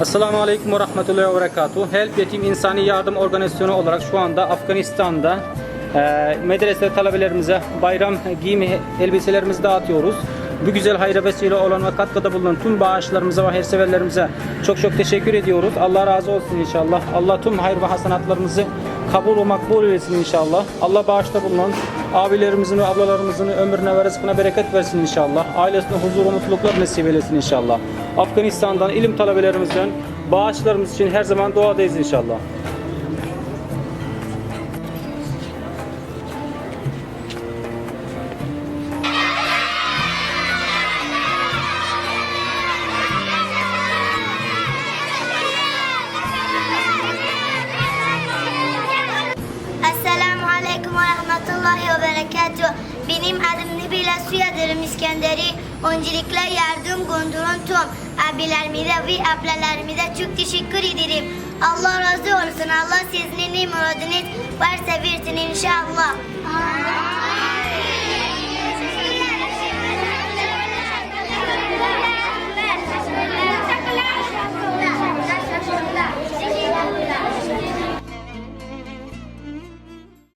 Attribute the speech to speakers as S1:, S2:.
S1: Esselamu Aleyküm ve Rahmetullahi ve Berekatuhu. Help Yetim İnsani Yardım Organizasyonu olarak şu anda Afganistan'da e, medrese talebelerimize bayram giyim elbiselerimizi dağıtıyoruz. Bu güzel hayra vesile olan ve katkıda bulunan tüm bağışlarımıza ve hayırseverlerimize çok çok teşekkür ediyoruz. Allah razı olsun inşallah. Allah tüm hayır ve hasenatlarımızı kabul ve makbul eylesin inşallah. Allah bağışta bulunan abilerimizin ve ablalarımızın ömrüne ve rızkına bereket versin inşallah. Ailesine huzur ve mutluluklar nasip eylesin inşallah. Afganistan'dan ilim talebelerimizden bağışlarımız için her zaman duadayız inşallah.
S2: Nibila Suyadır İskenderi. Öncelikle yardım gönderen tüm abilerime ve ablalarıma çok teşekkür ederim. Allah razı olsun. Allah sizin ne muradınız varsa versin inşallah.